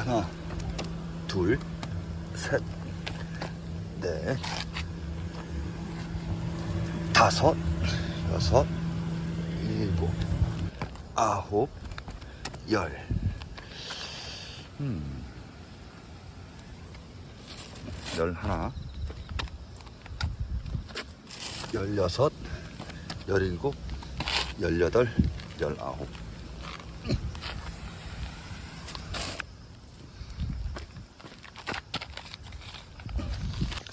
하나, 둘, 셋, 넷, 다섯, 여섯, 일곱, 아홉, 열. 음. 열 하나, 열여섯, 열일곱, 열여덟, 열아홉.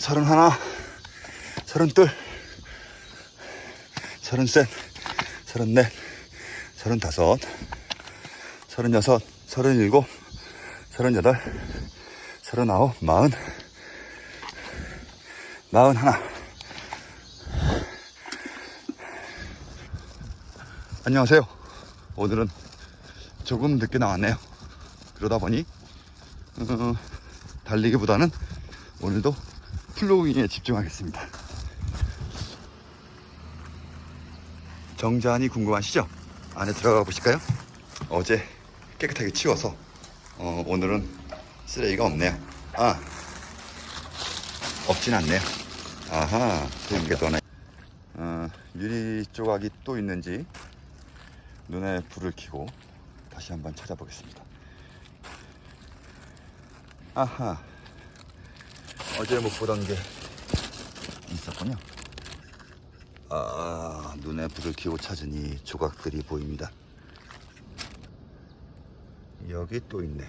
서른 하나, 서른 둘, 서른 셋, 서른 넷, 서른 다섯, 서른 여섯, 서른 일곱, 서른 여덟, 서른 아홉, 마흔, 마흔 하나. 안녕하세요. 오늘은 조금 늦게 나왔네요. 그러다 보니 어, 달리기보다는 오늘도 플로깅에 집중하겠습니다. 정자안이 궁금하시죠? 안에 들어가 보실까요? 어제 깨끗하게 치워서 어, 오늘은 쓰레기가 없네요. 아 없진 않네요. 아하 그게 하나. 어, 유리 조각이 또 있는지 눈에 불을 켜고 다시 한번 찾아보겠습니다. 아하 어제 못 보던 게 있었군요. 아, 눈에 불을 켜고 찾으니 조각들이 보입니다. 여기 또 있네.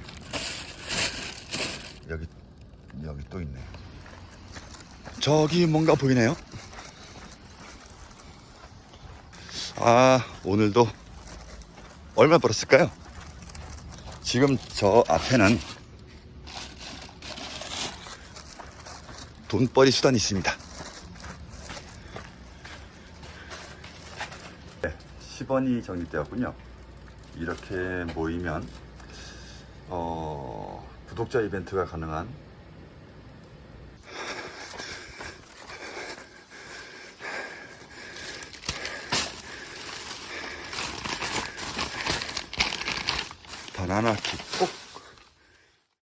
여기, 여기 또 있네. 저기 뭔가 보이네요. 아, 오늘도 얼마 벌었을까요? 지금 저 앞에는 돈벌이 수단이 있습니다. 네, 10원이 적립되었군요. 이렇게 모이면 어, 구독자 이벤트가 가능한 바나나 킥 꼭